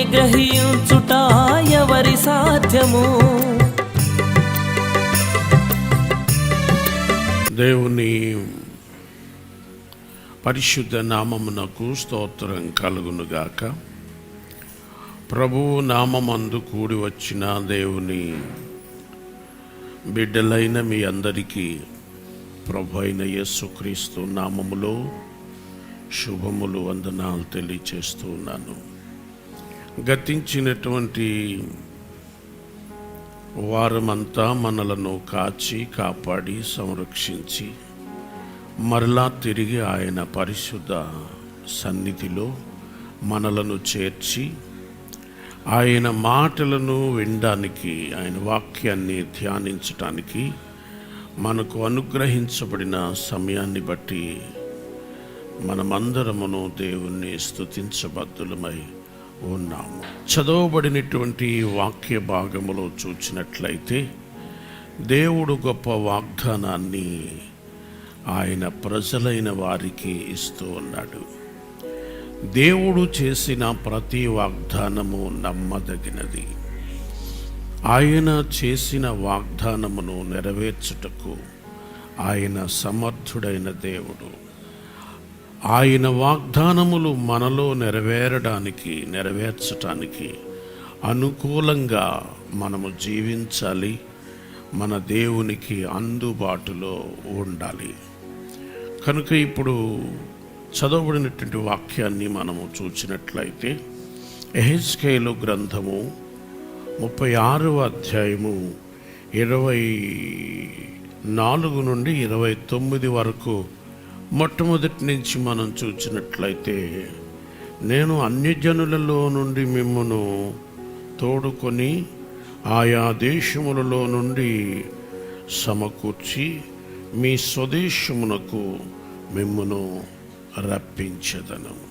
దానిని గ్రహించుట ఎవరి సాధ్యము? దేవుని పరిశుద్ధ నామమునకు స్తోత్రం కలుగునుగాక. ప్రభువు నామందు కూడి వచ్చిన దేవుని బిడ్డలైన మీ అందరికీ ప్రభు అయిన యేసుక్రీస్తు నామములో శుభములు వందనాలు తెలియచేస్తున్నాను ఉన్నాను. గతించినటువంటి వారమంతా మనలను కాచి కాపాడి సంరక్షించి మరలా తిరిగి ఆయన పరిశుద్ధ సన్నిధిలో మనలను చేర్చి ఆయన మాటలను వినడానికి ఆయన వాక్యాన్ని ధ్యానించటానికి మనకు అనుగ్రహించబడిన సమయాన్ని బట్టి మనమందరమును దేవుణ్ణి స్తుతించబద్దులమై ఉన్నాము. చదవబడినటువంటి వాక్య భాగములో చూచినట్లయితే దేవుడు గొప్ప వాగ్దానాన్ని ఆయన ప్రజలైన వారికి ఇస్తూ ఉన్నాడు. దేవుడు చేసిన ప్రతి వాగ్దానము నమ్మదగినది. ఆయన చేసిన వాగ్దానమును నెరవేర్చుటకు ఆయన సమర్థుడైన దేవుడు. ఆయన వాగ్దానములు మనలో నెరవేరడానికి నెరవేర్చటానికి అనుకూలంగా మనము జీవించాలి మన దేవునికి అందుబాటులో ఉండాలి. కనుక ఇప్పుడు చదవబడినటువంటి వాక్యాన్ని మనము చూసినట్లయితే ఎహెచ్కేలు గ్రంథము ముప్పై ఆరవ అధ్యాయము ఇరవై నాలుగు నుండి ఇరవై తొమ్మిది వరకు మొట్టమొదటి నుంచి మనం చూసినట్లయితే నేను అన్యజనులలో నుండి మిమ్మను తోడుకొని ఆయా దేశములలో నుండి సమకూర్చి మీ స్వదేశమునకు మిమ్మును రప్పించదను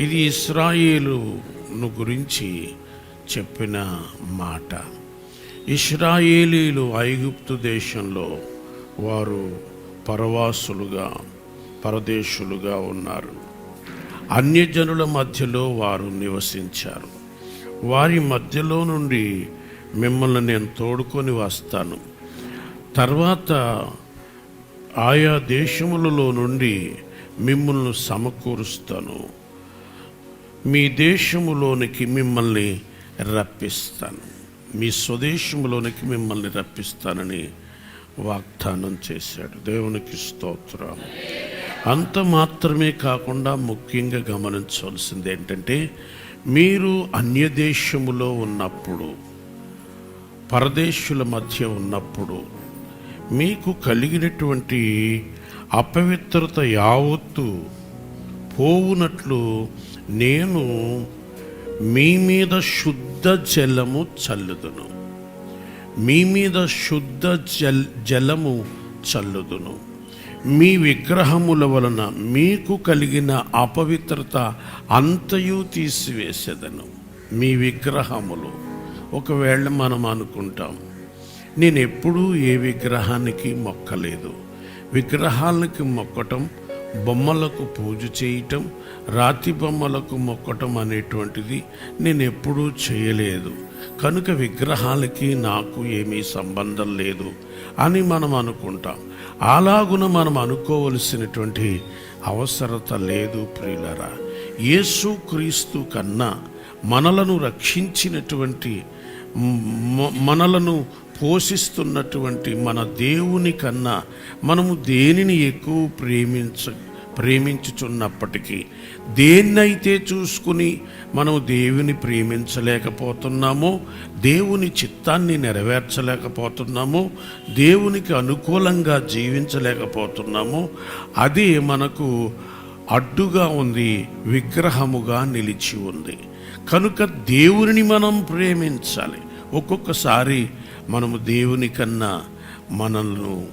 ఇది ఇస్రాయేలును గురించి చెప్పిన మాట. ఇస్రాయేలీలు ఐగుప్తు దేశంలో వారు పరవాసులుగా పరదేశులుగా ఉన్నారు. అన్యజనుల మధ్యలో వారు నివసించారు. వారి మధ్యలో నుండి మిమ్మల్ని నేను తోడుకొని వస్తాను. తర్వాత ఆయా దేశములలో నుండి మిమ్మల్ని సమకూరుస్తాను. మీ దేశములోనికి మిమ్మల్ని రప్పిస్తాను. మీ స్వదేశంలోనికి మిమ్మల్ని రప్పిస్తానని వాగ్దానం చేశాడు. దేవునికి స్తోత్రం. అంత మాత్రమే కాకుండా ముఖ్యంగా గమనించవలసింది ఏంటంటే మీరు అన్యదేశములో ఉన్నప్పుడు పరదేశుల మధ్య ఉన్నప్పుడు మీకు కలిగినటువంటి అపవిత్రత యావత్తు పోవునట్లు నేను మీ మీద శుద్ధ జలము చల్లుదును. మీ మీద శుద్ధ జల్ జలము చల్లుదును. మీ విగ్రహముల వలన మీకు కలిగిన అపవిత్రత అంతయు తీసివేసేదను. మీ విగ్రహములు. ఒకవేళ మనం అనుకుంటాం నేను ఎప్పుడూ ఏ విగ్రహానికి మొక్కలేదు. విగ్రహాలకి మొక్కటం బొమ్మలకు పూజ చేయటం రాతి బొమ్మలకు మొక్కటం అనేటువంటిది నేను ఎప్పుడూ చేయలేదు. కనుక విగ్రహాలకి నాకు ఏమీ సంబంధం లేదు అని మనం అనుకుంటాం. అలాగున మనం అనుకోవలసినటువంటి అవసరత లేదు ప్రియులరా. యేసు క్రీస్తు కన్నా మనలను రక్షించినటువంటి మనలను పోషిస్తున్నటువంటి మన దేవుని కన్నా మనము దేనిని ఎక్కువ ప్రేమించ ప్రేమించుచున్నప్పటికీ దేన్నైతే చూసుకుని మనం దేవుని ప్రేమించలేకపోతున్నామో దేవుని చిత్తాన్ని నెరవేర్చలేకపోతున్నామో దేవునికి అనుకూలంగా జీవించలేకపోతున్నామో అది మనకు అడ్డుగా ఉంది విగ్రహముగా నిలిచి ఉంది. కనుక దేవుని మనం ప్రేమించాలి. ఒక్కొక్కసారి మనము దేవుని కన్నా మనల్ని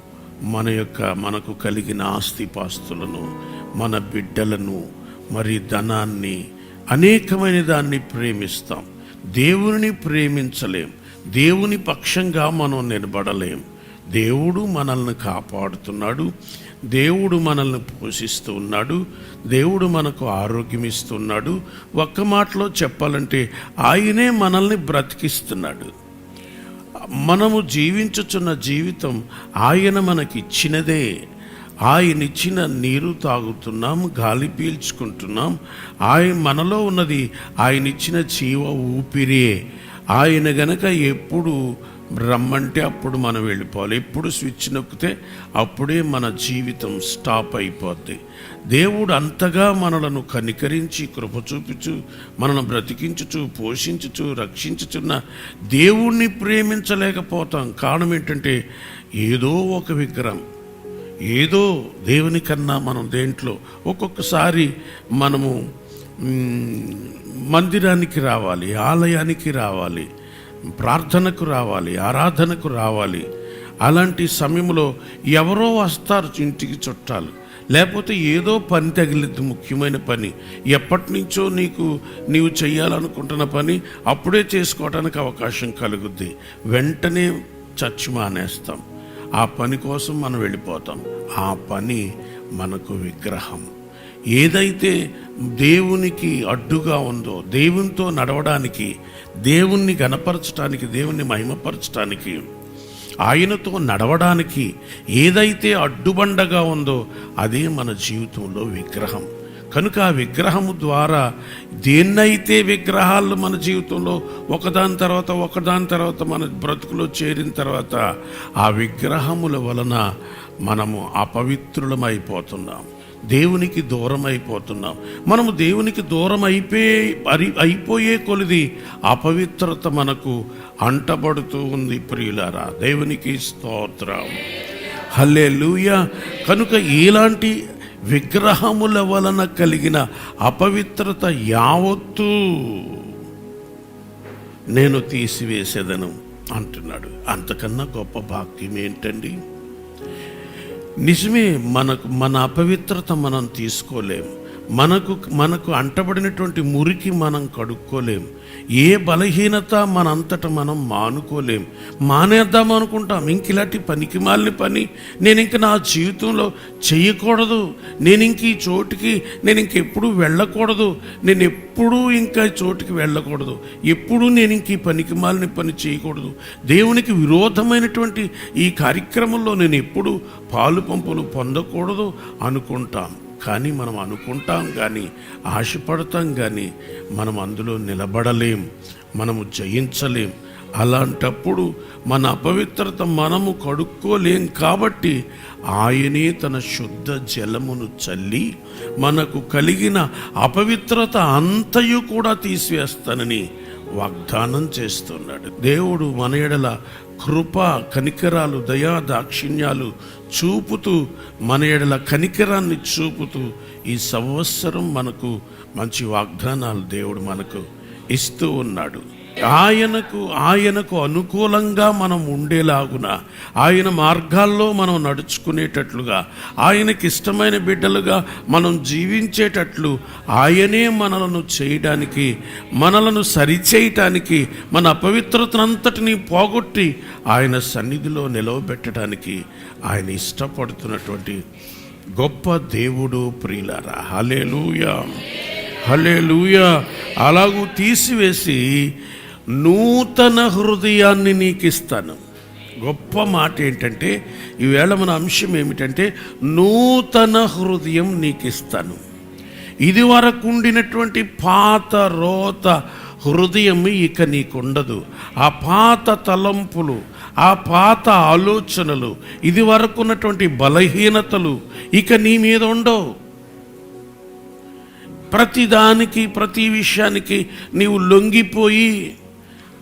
మన యొక్క మనకు కలిగిన ఆస్తిపాస్తులను మన బిడ్డలను మరి ధనాన్ని అనేకమైన దాన్ని ప్రేమిస్తాం. దేవుని ప్రేమించలేం. దేవుని పక్షంగా మనం నిలబడలేం. దేవుడు మనల్ని కాపాడుతున్నాడు. దేవుడు మనల్ని పోషిస్తూ ఉన్నాడు. దేవుడు మనకు ఆరోగ్యం ఇస్తున్నాడు. ఒక్క మాటలో చెప్పాలంటే ఆయనే మనల్ని బ్రతికిస్తున్నాడు. మనము జీవించుచున్న జీవితం ఆయన మనకిచ్చినదే. ఆయన ఇచ్చిన నీరు తాగుతున్నాం గాలి పీల్చుకుంటున్నాం. ఆయన మనలో ఉన్నది ఆయన ఇచ్చిన జీవ ఊపిరే. ఆయన గనక ఎప్పుడు రమ్మంటే అప్పుడు మనం వెళ్ళిపోవాలి. ఎప్పుడు స్విచ్ నొక్కితే అప్పుడే మన జీవితం స్టాప్ అయిపోద్ది. దేవుడు అంతగా మనలను కనికరించి కృప చూపించు మనను బ్రతికించుచు పోషించుచు రక్షించుచున్న దేవుణ్ణి ప్రేమించలేకపోతాం. కారణం ఏంటంటే ఏదో ఒక విగ్రహం ఏదో దేవుని కన్నా మనం దేంట్లో ఒక్కొక్కసారి మనము మందిరానికి రావాలి ఆలయానికి రావాలి. ప్రార్థనకు రావాలి ఆరాధనకు రావాలి. అలాంటి సమయంలో ఎవరో వస్తారు ఇంటికి చుట్టాలు. లేకపోతే ఏదో పని తగిలిద్ది ముఖ్యమైన పని. ఎప్పటి నుంచో నీకు నీవు చేయాలనుకుంటున్న పని అప్పుడే చేసుకోవడానికి అవకాశం కలుగుద్ది. వెంటనే చచ్చి మానేస్తాం. ఆ పని కోసం మనం వెళ్ళిపోతాం. ఆ పని మనకు విగ్రహం. ఏదైతే దేవునికి అడ్డుగా ఉందో దేవునితో నడవడానికి దేవుణ్ణి గనపరచడానికి దేవుణ్ణి మహిమపరచడానికి ఆయనతో నడవడానికి ఏదైతే అడ్డుబండగా ఉందో అదే మన జీవితంలో విగ్రహం. కనుక ఆ విగ్రహము ద్వారా దేన్నైతే విగ్రహాలు మన జీవితంలో ఒకదాని తర్వాత ఒకదాని తర్వాత మన బ్రతుకులో చేరిన తర్వాత ఆ విగ్రహముల వలన మనము అపవిత్రులమైపోతున్నాం. దేవునికి దూరం అయిపోతున్నాం మనము దేవునికి దూరం అయిపోయే అరి అయిపోయే కొలిది అపవిత్రత మనకు అంటబడుతూ ఉంది ప్రియులారా. దేవునికి స్తోత్రం. హల్లే కనుక ఇలాంటి విగ్రహముల వలన కలిగిన అపవిత్రత యావత్తూ నేను తీసివేసేదను అంటున్నాడు. అంతకన్నా గొప్ప భాగ్యం ఏంటండి నిజమే మనకు మన అపవిత్రత మనం తీసుకోలేం మనకు మనకు అంటబడినటువంటి మురికి మనం కడుక్కోలేం. ఏ బలహీనత మనంతట మనం మానుకోలేం. మానేద్దాం అనుకుంటాం. ఇంక ఇలాంటి పనికి మాలిన పని నేను ఇంక నా జీవితంలో చేయకూడదు. నేను ఇంక ఈ చోటుకి నేను ఇంకెప్పుడు వెళ్ళకూడదు. నేను ఎప్పుడూ ఇంకా ఈ చోటుకి వెళ్ళకూడదు. ఎప్పుడూ నేను ఇంక ఈ పనికి మాలిన పని చేయకూడదు. దేవునికి విరోధమైనటువంటి ఈ కార్యక్రమంలో నేను ఎప్పుడు పాలు పంపులు పొందకూడదు అనుకుంటాం. కానీ మనం అనుకుంటాం కానీ ఆశపడతాం కానీ మనం అందులో నిలబడలేం మనము జయించలేం. అలాంటప్పుడు మన అపవిత్రత మనము కడుక్కోలేం కాబట్టి ఆయనే తన శుద్ధ జలమును చల్లి మనకు కలిగిన అపవిత్రత అంతయు కూడా తీసివేస్తానని వాగ్దానం చేస్తున్నాడు. దేవుడు మన ఎడల కృప కనికరాలు దయా దాక్షిణ్యాలు చూపుతూ మన ఎడల కనికరాన్ని చూపుతూ ఈ సంవత్సరం మనకు మంచి వాగ్దానాలు దేవుడు మనకు ఇస్తూ ఉన్నాడు. ఆయనకు ఆయనకు అనుకూలంగా మనం ఉండేలాగున ఆయన మార్గాల్లో మనం నడుచుకునేటట్లుగా ఆయనకి ఇష్టమైన బిడ్డలుగా మనం జీవించేటట్లు ఆయనే మనలను చేయడానికి మనలను సరిచేయటానికి మన అపవిత్రతనంతటినీ పోగొట్టి ఆయన సన్నిధిలో నిలవబెట్టడానికి ఆయన ఇష్టపడుతున్నటువంటి గొప్ప దేవుడు ప్రియులారా. హలేలుయా హలేలుయా అలాగూ తీసివేసి నూతన హృదయాన్ని నీకు ఇస్తాను గొప్ప మాట ఏంటంటే ఈవేళ మన అంశం ఏమిటంటే నూతన హృదయం నీకు ఇస్తాను ఇది వరకు ఉండినటువంటి పాత రోత హృదయం ఇక నీకుండదు. ఆ పాత తలంపులు ఆ పాత ఆలోచనలు ఇది వరకు ఉన్నటువంటి బలహీనతలు ఇక నీ మీద ఉండవు. ప్రతిదానికి ప్రతి విషయానికి నీవు లొంగిపోయి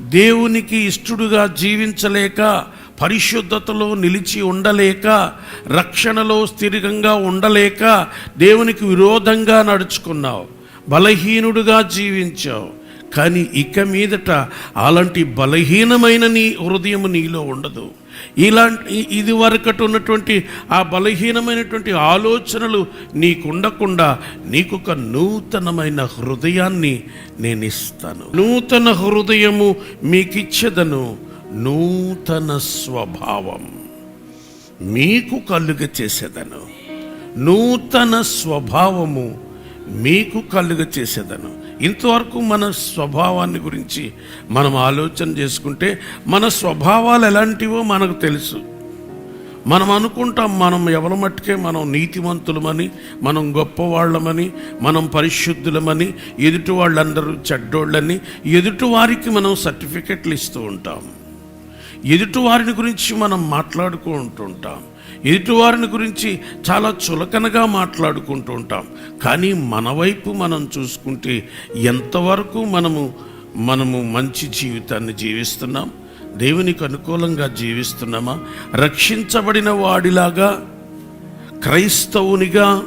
దేవునికి ఇష్టడుగా జీవించలేక పరిశుద్ధతలో నిలిచి ఉండలేక రక్షణలో స్థిరంగా ఉండలేక దేవునికి విరోధంగా నడుచుకున్నావు. బలహీనుడుగా జీవించావు. కానీ ఇక మీదట అలాంటి బలహీనమైన నీ హృదయం నీలో ఉండదు. ఇలాంటి ఇది వరకటి ఉన్నటువంటి ఆ బలహీనమైనటువంటి ఆలోచనలు నీకుండకుండా నీకు ఒక నూతనమైన హృదయాన్ని నేను ఇస్తాను నూతన హృదయము మీకు ఇచ్చేదను నూతన స్వభావం. మీకు కలుగ చేసేదను. నూతన స్వభావము మీకు కలుగ చేసేదను. ఇంతవరకు మన స్వభావాన్ని గురించి మనం ఆలోచన చేసుకుంటే మన స్వభావాలు ఎలాంటివో మనకు తెలుసు. మనం అనుకుంటాం మనం ఎవరి మట్టుకే మనం నీతిమంతులమని మనం గొప్పవాళ్ళమని మనం పరిశుద్ధులమని ఎదుటి వాళ్ళందరూ చెడ్డోళ్ళని ఎదుటి వారికి మనం సర్టిఫికెట్లు ఇస్తూ ఉంటాం. ఎదుటి వారిని గురించి మనం మాట్లాడుకుంటూ ఉంటాం. ఎదుటివారిని గురించి చాలా చులకనగా మాట్లాడుకుంటూ ఉంటాం. కానీ మన వైపు మనం చూసుకుంటే ఎంతవరకు మనము మనము మంచి జీవితాన్ని జీవిస్తున్నాం? దేవునికి అనుకూలంగా జీవిస్తున్నామా? రక్షించబడిన వాడిలాగా క్రైస్తవునిగా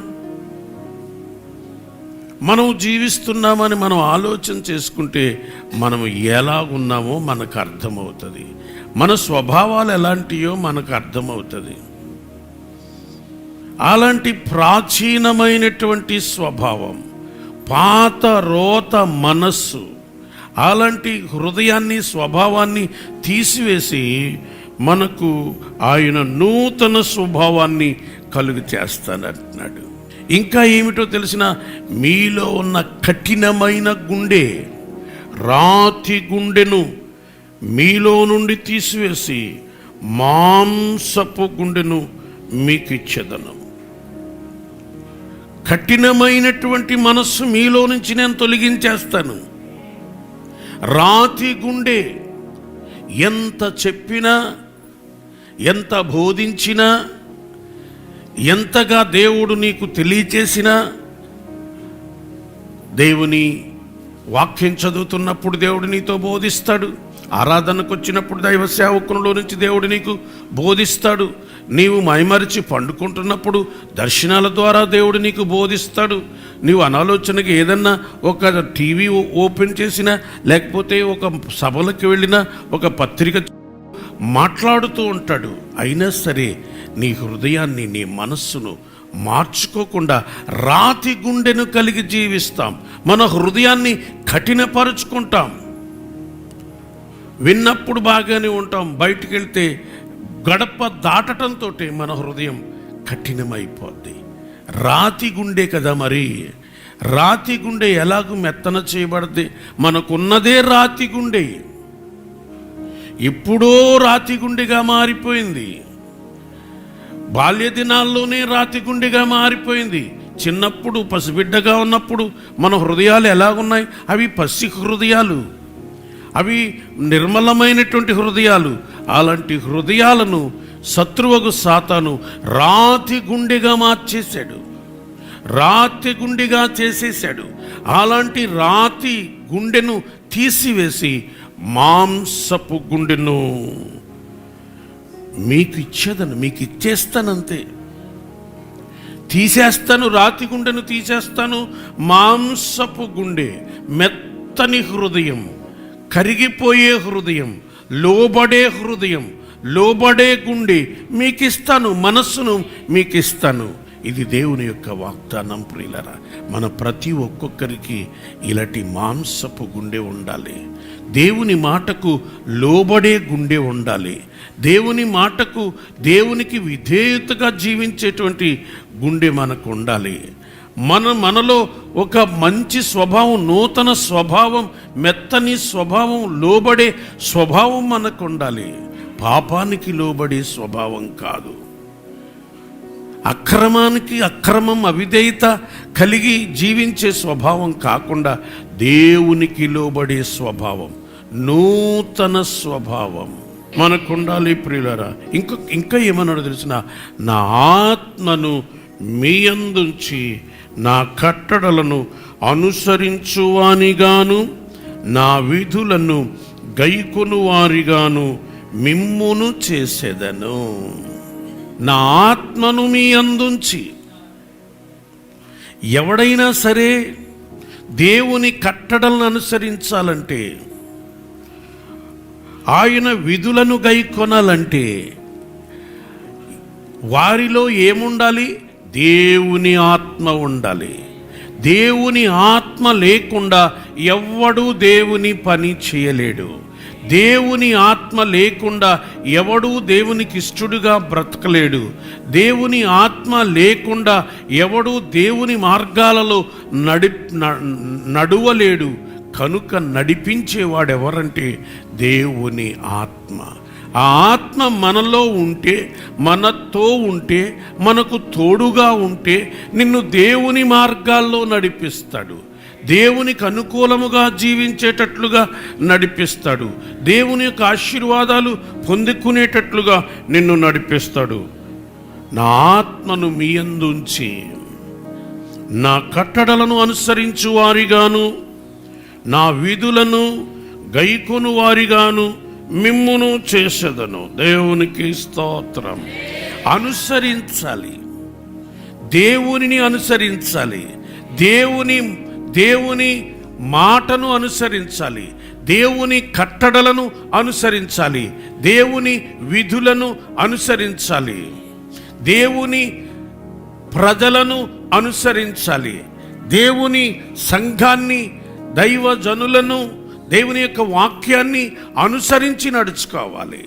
మనం జీవిస్తున్నామని మనం ఆలోచన చేసుకుంటే మనం ఎలా ఉన్నామో మనకు అర్థమవుతుంది. మన స్వభావాలు ఎలాంటియో మనకు అర్థమవుతుంది. అలాంటి ప్రాచీనమైనటువంటి స్వభావం పాత రోత మనస్సు అలాంటి హృదయాన్ని స్వభావాన్ని తీసివేసి మనకు ఆయన నూతన స్వభావాన్ని కలుగు చేస్తానంటున్నాడు ఇంకా ఏమిటో తెలిసిన మీలో ఉన్న కఠినమైన గుండె రాతి గుండెను మీలో నుండి తీసివేసి మాంసపు గుండెను మీకు ఇచ్చేదనం కఠినమైనటువంటి మనస్సు మీలో నుంచి నేను తొలగించేస్తాను. రాతి గుండె ఎంత చెప్పినా ఎంత బోధించినా ఎంతగా దేవుడు నీకు తెలియచేసినా దేవుని వాక్యం చదువుతున్నప్పుడు దేవుడు నీతో బోధిస్తాడు. ఆరాధనకు వచ్చినప్పుడు దైవ సేవకునిలో నుంచి దేవుడు నీకు బోధిస్తాడు. నీవు మైమరిచి పండుకుంటున్నప్పుడు దర్శనాల ద్వారా దేవుడు నీకు బోధిస్తాడు. నీవు అనాలోచనకి ఏదన్నా ఒక టీవీ ఓపెన్ చేసినా లేకపోతే ఒక సభలకు వెళ్ళినా ఒక పత్రిక మాట్లాడుతూ ఉంటాడు. అయినా సరే నీ హృదయాన్ని నీ మనస్సును మార్చుకోకుండా రాతి గుండెను కలిగి జీవిస్తాం. మన హృదయాన్ని కఠినపరుచుకుంటాం. విన్నప్పుడు బాగానే ఉంటాం. బయటికి వెళ్తే గడప దాటటంతో మన హృదయం కఠినమైపోద్ది. రాతి గుండె కదా మరి. రాతి గుండె ఎలాగూ మెత్తన చేయబడద్ది మనకున్నదే రాతి గుండె. ఎప్పుడో రాతి గుండెగా మారిపోయింది. బాల్య దినాల్లోనే రాతి గుండెగా మారిపోయింది. చిన్నప్పుడు పసిబిడ్డగా ఉన్నప్పుడు మన హృదయాలు ఎలాగున్నాయి? అవి పసి హృదయాలు అవి నిర్మలమైనటువంటి హృదయాలు. అలాంటి హృదయాలను శత్రువుకు సాతాను రాతి గుండెగా మార్చేశాడు. రాతి గుండెగా చేసేసాడు అలాంటి రాతి గుండెను తీసివేసి మాంసపు గుండెను మీకు ఇచ్చేదను మీకు ఇచ్చేస్తానంతే. తీసేస్తాను రాతి గుండెను తీసేస్తాను మాంసపు గుండె మెత్తని హృదయం కరిగిపోయే హృదయం లోబడే హృదయం లోబడే గుండె మీకు ఇస్తాను మనస్సును మీకు ఇస్తాను ఇది దేవుని యొక్క వాగ్దానం ప్రియులరా. మన ప్రతి ఒక్కొక్కరికి ఇలాంటి మాంసపు గుండె ఉండాలి. దేవుని మాటకు లోబడే గుండె ఉండాలి. దేవుని మాటకు దేవునికి విధేయతగా జీవించేటువంటి గుండె మనకు ఉండాలి. మన మనలో ఒక మంచి స్వభావం నూతన స్వభావం మెత్తని స్వభావం లోబడే స్వభావం మనకు ఉండాలి. పాపానికి లోబడే స్వభావం కాదు. అక్రమానికి అక్రమం అవిధేయత కలిగి జీవించే స్వభావం కాకుండా దేవునికి లోబడే స్వభావం నూతన స్వభావం మనకు ఉండాలి ప్రియులరా. ఇంకా ఇంకా ఏమన్నాడు తెలిసిన నా ఆత్మను మీ అందుంచి నా కట్టడలను అనుసరించువానిగాను నా విధులను గైకొను వారిగాను మిమ్మును చేసేదను. నా ఆత్మను మీ అందుంచి ఎవడైనా సరే దేవుని కట్టడలను అనుసరించాలంటే ఆయన విధులను గైకొనాలంటే వారిలో ఏముండాలి? దేవుని ఆత్మ ఉండాలి. దేవుని ఆత్మ లేకుండా ఎవ్వడూ దేవుని పని చేయలేడు. దేవుని ఆత్మ లేకుండా ఎవడూ దేవునికి ఇష్టడుగా బ్రతకలేడు. దేవుని ఆత్మ లేకుండా ఎవడూ దేవుని మార్గాలలో నడి నడువలేడు. కనుక నడిపించేవాడెవరంటే దేవుని ఆత్మ. ఆ ఆత్మ మనలో ఉంటే మనతో ఉంటే మనకు తోడుగా ఉంటే నిన్ను దేవుని మార్గాల్లో నడిపిస్తాడు. దేవునికి అనుకూలముగా జీవించేటట్లుగా నడిపిస్తాడు. దేవుని యొక్క ఆశీర్వాదాలు పొందుకునేటట్లుగా నిన్ను నడిపిస్తాడు. నా ఆత్మను మీ అందుంచి నా కట్టడలను అనుసరించు వారిగాను నా విధులను గైకొను వారిగాను మిమ్మును చేసేదను. దేవునికి స్తోత్రం. అనుసరించాలి. దేవునిని అనుసరించాలి. దేవుని దేవుని మాటను అనుసరించాలి. దేవుని కట్టడలను అనుసరించాలి. దేవుని విధులను అనుసరించాలి. దేవుని ప్రజలను అనుసరించాలి. దేవుని సంఘాన్ని దైవజనులను దేవుని యొక్క వాక్యాన్ని అనుసరించి నడుచుకోవాలి.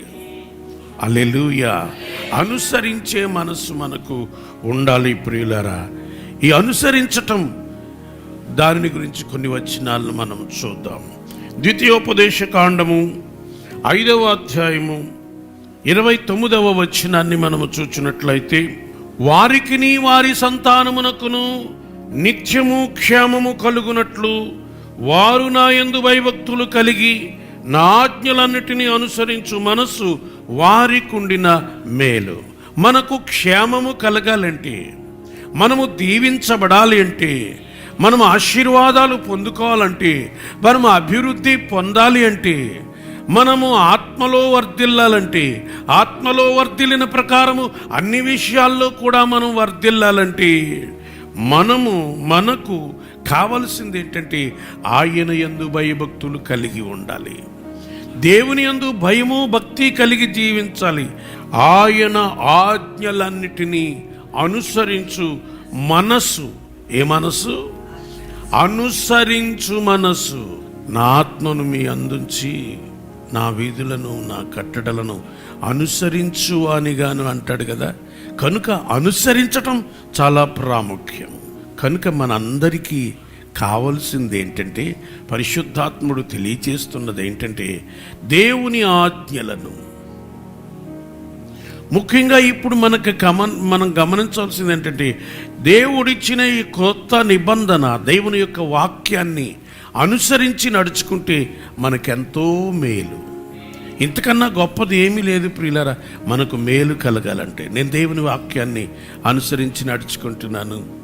అలెలుయ అనుసరించే మనసు మనకు ఉండాలి ప్రియులరా. ఈ అనుసరించటం దానిని గురించి కొన్ని వచనాలను మనం చూద్దాం. ద్వితీయోపదేశ కాండము ఐదవ అధ్యాయము ఇరవై తొమ్మిదవ వచనాన్ని మనము చూచినట్లయితే వారికిని వారి సంతానమునకును నిత్యము క్షేమము కలుగునట్లు వారు నా ఎందు భయభక్తులు కలిగి నా ఆజ్ఞలన్నిటినీ అనుసరించు మనస్సు వారికుండిన మేలు. మనకు క్షేమము కలగాలంటే మనము దీవించబడాలి అంటే మనం ఆశీర్వాదాలు పొందుకోవాలంటే మనం అభివృద్ధి పొందాలి అంటే మనము ఆత్మలో వర్ధిల్లాలంటే ఆత్మలో వర్ధిల్లిన ప్రకారము అన్ని విషయాల్లో కూడా మనం వర్ధిల్లాలంటే మనము మనకు కావలసింది ఏంటంటే ఆయన యందు భయభక్తులు కలిగి ఉండాలి. దేవుని యందు భయము భక్తి కలిగి జీవించాలి. ఆయన ఆజ్ఞలన్నిటినీ అనుసరించు మనస్సు. ఏ మనస్సు? అనుసరించు మనస్సు. నా ఆత్మను మీ అందుంచి నా వీధులను నా కట్టడలను అనుసరించు అనిగాను అంటాడు కదా. కనుక అనుసరించటం చాలా ప్రాముఖ్యం. కనుక మనందరికీ కావలసింది ఏంటంటే పరిశుద్ధాత్ముడు తెలియచేస్తున్నది ఏంటంటే దేవుని ఆజ్ఞలను. ముఖ్యంగా ఇప్పుడు మనకు గమన్ మనం గమనించాల్సింది ఏంటంటే దేవుడిచ్చిన ఈ కొత్త నిబంధన దేవుని యొక్క వాక్యాన్ని అనుసరించి నడుచుకుంటే మనకెంతో మేలు. ఇంతకన్నా గొప్పది ఏమీ లేదు ప్రియులరా. మనకు మేలు కలగాలంటే నేను దేవుని వాక్యాన్ని అనుసరించి నడుచుకుంటున్నాను.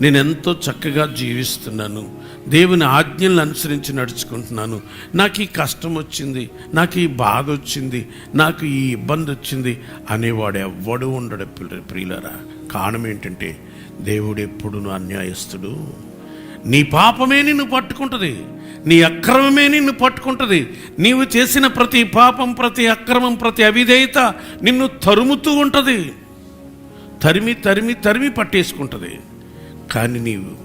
నేను ఎంతో చక్కగా జీవిస్తున్నాను. దేవుని ఆజ్ఞలను అనుసరించి నడుచుకుంటున్నాను. నాకు ఈ కష్టం వచ్చింది నాకు ఈ బాధ వచ్చింది నాకు ఈ ఇబ్బంది వచ్చింది అనేవాడు ఎవ్వడు ఉండడు ప్రియులరా. కారణం ఏంటంటే దేవుడు ఎప్పుడును అన్యాయస్తుడు. నీ పాపమే నిన్ను పట్టుకుంటుంది. నీ అక్రమమే నిన్ను పట్టుకుంటుంది. నీవు చేసిన ప్రతి పాపం ప్రతి అక్రమం ప్రతి అవిధేయత నిన్ను తరుముతూ ఉంటుంది. తరిమి తరిమి తరిమి పట్టేసుకుంటుంది. కానీ నీవు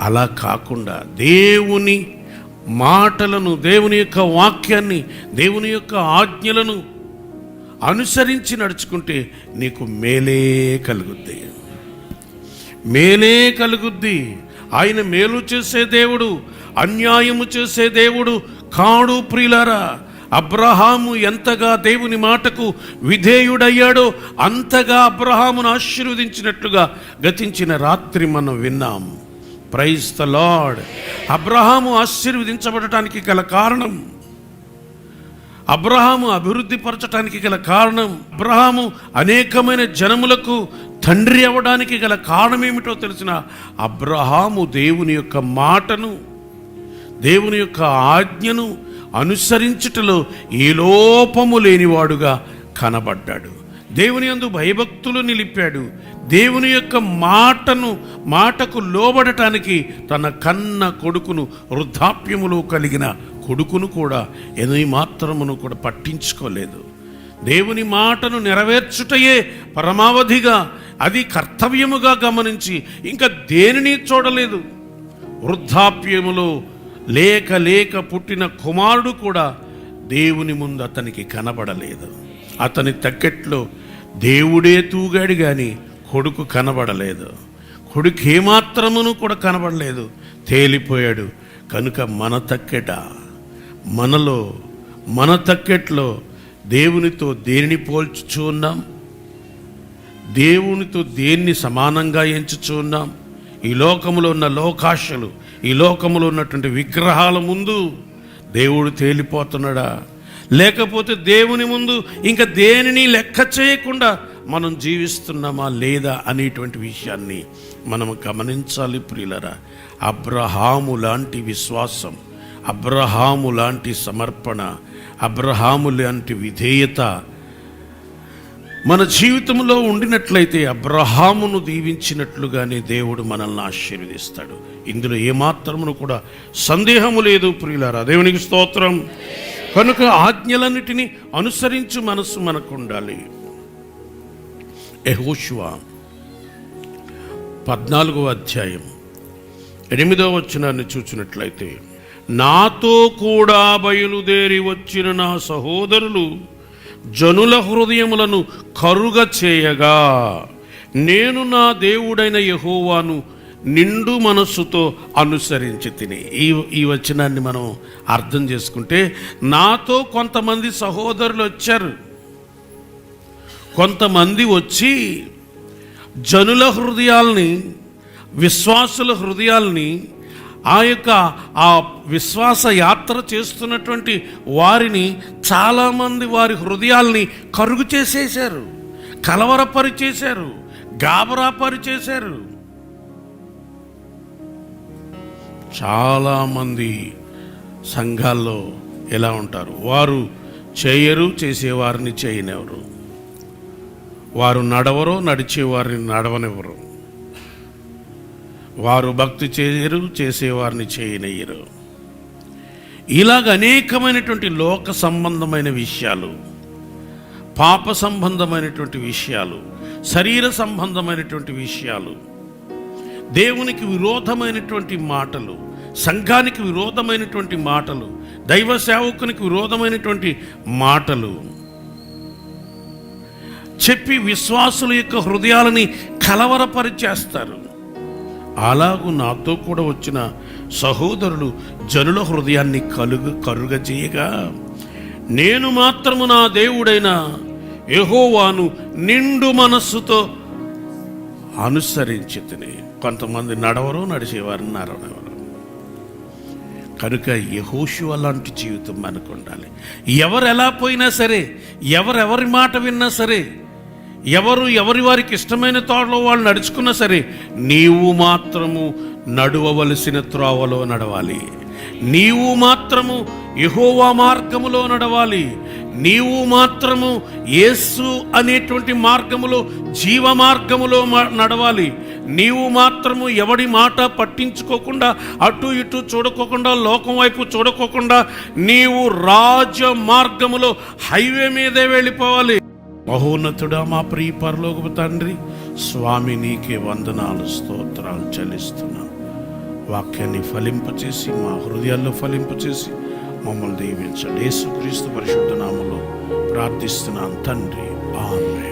అలా కాకుండా దేవుని మాటలను దేవుని యొక్క వాక్యాన్ని దేవుని యొక్క ఆజ్ఞలను అనుసరించి నడుచుకుంటే నీకు మేలే కలుగుద్ది. మేలే కలుగుద్ది. ఆయన మేలు చేసే దేవుడు అన్యాయము చేసే దేవుడు. కాడు ప్రియులారా అబ్రహాము ఎంతగా దేవుని మాటకు విధేయుడయ్యాడో అంతగా అబ్రహామును ఆశీర్వదించినట్లుగా గతించిన రాత్రి మనం విన్నాం. ప్రైజ్ ద లార్డ్ అబ్రహాము ఆశీర్వదించబడటానికి గల కారణం అబ్రహాము అభివృద్ధి పరచటానికి గల కారణం అబ్రహాము అనేకమైన జనములకు తండ్రి అవ్వడానికి గల కారణం ఏమిటో తెలిసిన అబ్రహాము దేవుని యొక్క మాటను దేవుని యొక్క ఆజ్ఞను అనుసరించుటలో ఏ లోపము లేనివాడుగా కనబడ్డాడు. దేవుని యందు భయభక్తులు నిలిపాడు. దేవుని యొక్క మాటను మాటకు లోబడటానికి తన కన్న కొడుకును వృద్ధాప్యములో కలిగిన కొడుకును కూడా ఎన్ని మాత్రమును కూడా పట్టించుకోలేదు. దేవుని మాటను నెరవేర్చుటయే పరమావధిగా అది కర్తవ్యముగా గమనించి ఇంకా దేనిని చూడలేదు. వృద్ధాప్యములో లేక లేక పుట్టిన కుమారుడు కూడా దేవుని ముందు అతనికి కనబడలేదు. అతని తగ్గట్లో దేవుడే తూగాడు కానీ కొడుకు కనబడలేదు. కొడుకు ఏమాత్రమును కూడా కనబడలేదు. తేలిపోయాడు. కనుక మన తక్కెట మనలో మన తక్కెట్లో దేవునితో దేనిని పోల్చుచూ ఉన్నాం? దేవునితో దేన్ని సమానంగా ఎంచుచూ ఉన్నాం? ఈ లోకములో ఉన్న లోకాశలు ఈ లోకములో ఉన్నటువంటి విగ్రహాల ముందు దేవుడు తేలిపోతున్నాడా? లేకపోతే దేవుని ముందు ఇంకా దేనిని లెక్క చేయకుండా మనం జీవిస్తున్నామా లేదా అనేటువంటి విషయాన్ని మనం గమనించాలి ప్రియులరా. అబ్రహాము లాంటి విశ్వాసం అబ్రహాము లాంటి సమర్పణ అబ్రహాము లాంటి విధేయత మన జీవితంలో ఉండినట్లయితే అబ్రహామును దీవించినట్లుగానే దేవుడు మనల్ని ఆశీర్వదిస్తాడు. ఇందులో ఏమాత్రమును కూడా సందేహము లేదు ప్రియులారా. దేవునికి స్తోత్రం. కనుక ఆజ్ఞలన్నిటినీ అనుసరించు మనసు మనకు ఉండాలి ఎహోషువా పద్నాలుగో అధ్యాయం ఎనిమిదో వచనాన్ని చూచినట్లయితే నాతో కూడా బయలుదేరి వచ్చిన నా సహోదరులు జనుల హృదయములను కరుగ చేయగా నేను నా దేవుడైన యహోవాను నిండు మనస్సుతో అనుసరించి తిని. ఈ ఈ వచనాన్ని మనం అర్థం చేసుకుంటే నాతో కొంతమంది సహోదరులు వచ్చారు. కొంతమంది వచ్చి జనుల హృదయాల్ని విశ్వాసుల హృదయాల్ని ఆ యొక్క ఆ విశ్వాస యాత్ర చేస్తున్నటువంటి వారిని చాలామంది వారి హృదయాల్ని కరుగు చేసేశారు కలవరపరి చేశారు చాలామంది సంఘాల్లో ఎలా ఉంటారు? వారు చేయరు చేసేవారిని చేయనివ్వరు. వారు నడవరో నడిచేవారిని నడవనివ్వరు. వారు భక్తి చేయరు చేసేవారిని చేయనయ్యరు ఇలాగ అనేకమైనటువంటి లోక సంబంధమైన విషయాలు పాప సంబంధమైనటువంటి విషయాలు శరీర సంబంధమైనటువంటి విషయాలు దేవునికి విరోధమైనటువంటి మాటలు సంఘానికి విరోధమైనటువంటి మాటలు దైవ సేవకునికి విరోధమైనటువంటి మాటలు చెప్పి విశ్వాసుల యొక్క హృదయాలని కలవరపరిచేస్తారు. అలాగూ నాతో కూడా వచ్చిన సహోదరులు జనుల హృదయాన్ని కలుగు కరుగజేయగా నేను మాత్రము నా దేవుడైన యహోవాను నిండు మనస్సుతో అనుసరించి తిని కొంతమంది నడవరు నడిచేవారు నడవనెవరు కనుక యహోషు అలాంటి జీవితం మనకు ఉండాలి. ఎవరు ఎలా పోయినా సరే ఎవరెవరి మాట విన్నా సరే ఎవరు ఎవరి వారికి ఇష్టమైన తోటలో వాళ్ళు నడుచుకున్నా సరే నీవు మాత్రము నడవవలసిన త్రోవలో నడవాలి. నీవు మాత్రము యహోవా మార్గములో నడవాలి. నీవు మాత్రము యేసు అనేటువంటి మార్గములో జీవ మార్గములో నడవాలి. నీవు మాత్రము ఎవడి మాట పట్టించుకోకుండా అటు ఇటు చూడకోకుండా లోకం వైపు చూడకోకుండా నీవు రాజ మార్గములో హైవే మీదే వెళ్ళిపోవాలి. మహోన్నతుడా మా ప్రియ పరలోకపు తండ్రి స్వామి నీకే వందనాలు స్తోత్రాలు చెల్లిస్తున్నాం వాక్యాన్ని ఫలింపచేసి మా హృదయాల్లో ఫలింపచేసి మమ్మల్ని దీవించండి. యేసుక్రీస్తు పరిశుద్ధ నామములో ప్రార్థిస్తున్నాను. తండ్రి ఆమె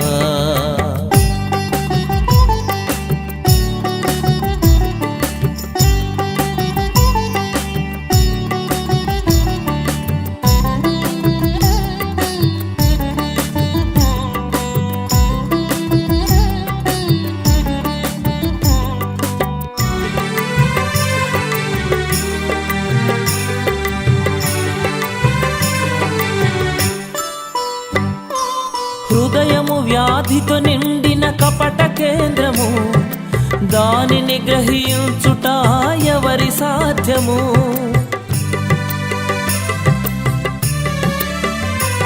దానిని గ్రహించుట ఎవరి సాధ్యము?